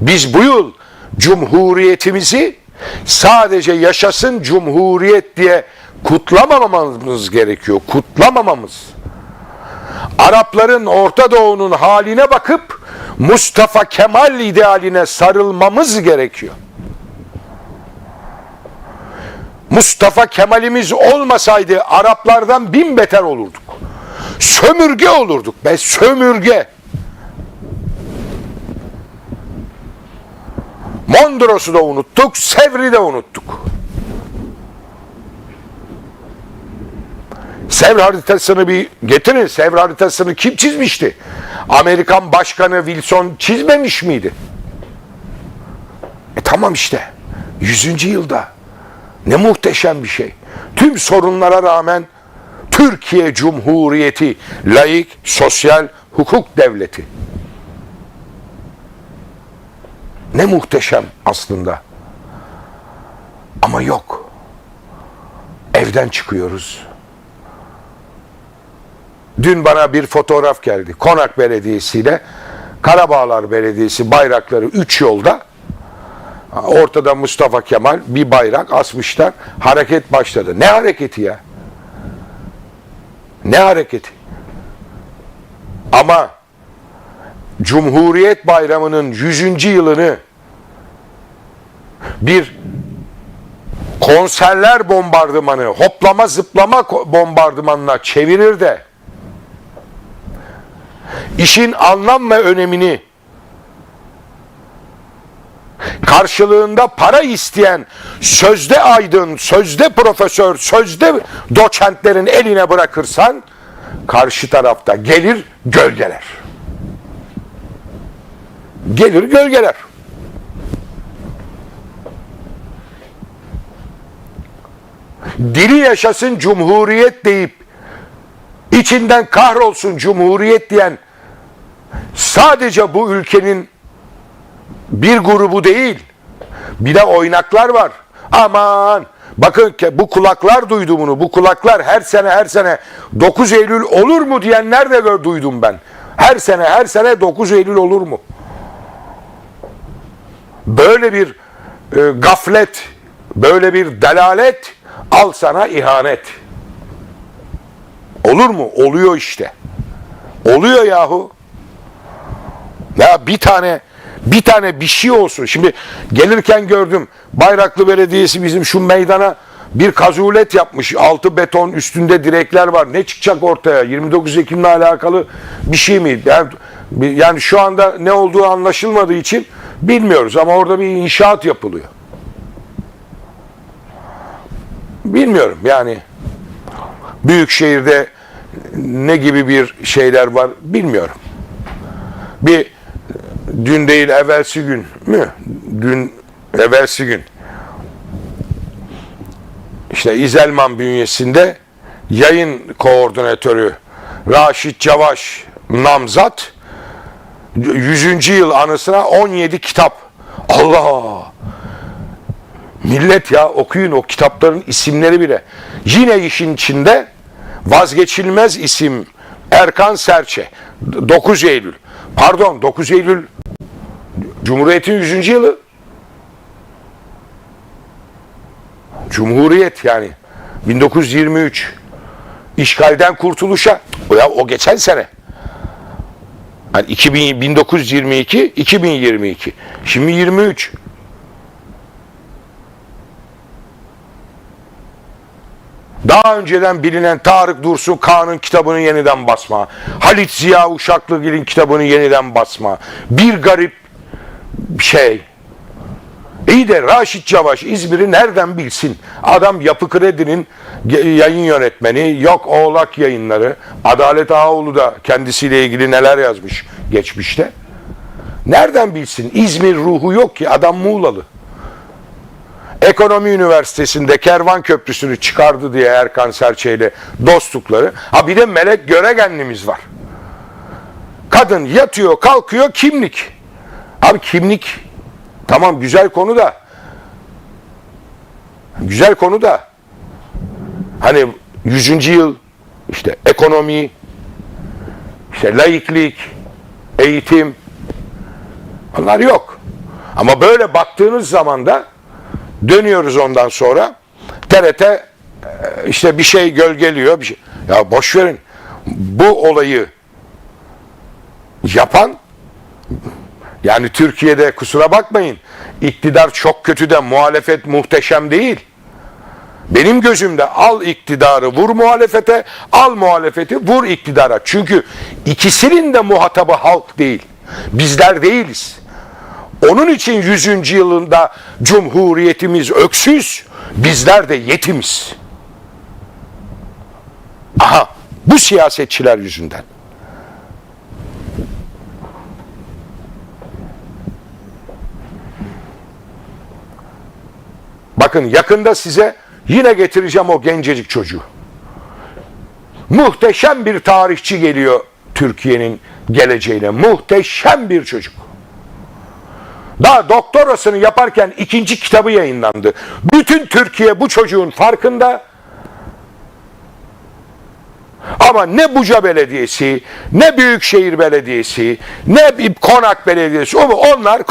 Biz bu yıl cumhuriyetimizi sadece yaşasın cumhuriyet diye kutlamamamız gerekiyor. Kutlamamamız. Arapların Orta Doğu'nun haline bakıp Mustafa Kemal idealine sarılmamız gerekiyor. Mustafa Kemal'imiz olmasaydı Araplardan bin beter olurduk. Sömürge olurduk be sömürge. Mondros'u da unuttuk, Sevr'i de unuttuk. Sevr haritasını bir getirin. Sevr haritasını kim çizmişti? Amerikan Başkanı Wilson çizmemiş miydi? E tamam işte. 100. yılda. Ne muhteşem bir şey. Tüm sorunlara rağmen Türkiye Cumhuriyeti laik, sosyal, hukuk devleti. Ne muhteşem aslında. Ama yok. Evden çıkıyoruz. Dün bana bir fotoğraf geldi. Konak Belediyesi ile Karabağlar Belediyesi bayrakları 3 yolda. Ortada Mustafa Kemal bir bayrak asmışlar. Hareket başladı. Ne hareketi ya? Ne hareketi? Ama Cumhuriyet Bayramı'nın 100. yılını bir konserler bombardımanı, hoplama zıplama bombardımanına çevirir de işin anlam ve önemini karşılığında para isteyen sözde aydın, sözde profesör, sözde doçentlerin eline bırakırsan karşı tarafta gelir gölgeler. Gelir gölgeler. Diri yaşasın cumhuriyet deyip içinden kahrolsun cumhuriyet diyen sadece bu ülkenin bir grubu değil. Bir de oynaklar var. Aman bakın ki bu kulaklar duydu bunu. Bu kulaklar her sene her sene 9 Eylül olur mu diyenler de duydum ben. Her sene her sene 9 Eylül olur mu? Böyle bir e, gaflet, böyle bir delalet al sana ihanet. Olur mu? Oluyor işte. Oluyor yahu. Ya bir tane bir tane bir şey olsun. Şimdi gelirken gördüm Bayraklı Belediyesi bizim şu meydana bir kazulet yapmış. Altı beton üstünde direkler var. Ne çıkacak ortaya? 29 Ekim'le alakalı bir şey mi? Yani, yani şu anda ne olduğu anlaşılmadığı için bilmiyoruz ama orada bir inşaat yapılıyor. Bilmiyorum yani büyük şehirde ne gibi bir şeyler var bilmiyorum. Bir dün değil evvelsi gün mü? Dün evvelsi gün. İşte İzelman bünyesinde yayın koordinatörü Raşit Cavaş Namzat 100. yıl anısına 17 kitap. Allah! Millet ya okuyun o kitapların isimleri bile. Yine işin içinde vazgeçilmez isim Erkan Serçe. 9 Eylül. Pardon 9 Eylül Cumhuriyet'in 100. yılı. Cumhuriyet yani 1923 işgalden kurtuluşa o ya o geçen sene. Yani 2000, 1922 2022 şimdi 23 Daha önceden bilinen Tarık Dursun Kağan'ın kitabını yeniden basma. Halit Ziya Uşaklıgil'in kitabını yeniden basma. Bir garip şey. İyi de Raşit Cavaş İzmir'i nereden bilsin? Adam Yapı Kredi'nin yayın yönetmeni, yok Oğlak yayınları. Adalet Ağoğlu da kendisiyle ilgili neler yazmış geçmişte. Nereden bilsin? İzmir ruhu yok ki adam Muğlalı. Ekonomi Üniversitesi'nde Kervan Köprüsü'nü çıkardı diye Erkan Serçe ile dostlukları. Ha bir de Melek Göregenlimiz var. Kadın yatıyor, kalkıyor, kimlik. Abi kimlik tamam güzel konu da güzel konu da hani 100. yıl işte ekonomi işte laiklik eğitim onlar yok. Ama böyle baktığınız zaman da dönüyoruz ondan sonra TRT e, işte bir şey gölgeliyor. Bir şey. Ya boş verin. Bu olayı yapan yani Türkiye'de kusura bakmayın iktidar çok kötü de muhalefet muhteşem değil. Benim gözümde al iktidarı vur muhalefete, al muhalefeti vur iktidara. Çünkü ikisinin de muhatabı halk değil. Bizler değiliz. Onun için 100. yılında Cumhuriyetimiz öksüz, bizler de yetimiz. Aha, bu siyasetçiler yüzünden. Bakın yakında size yine getireceğim o gencecik çocuğu. Muhteşem bir tarihçi geliyor Türkiye'nin geleceğine. Muhteşem bir çocuk. Daha doktorasını yaparken ikinci kitabı yayınlandı. Bütün Türkiye bu çocuğun farkında. Ama ne Buca Belediyesi, ne Büyükşehir Belediyesi, ne bir Konak Belediyesi, onlar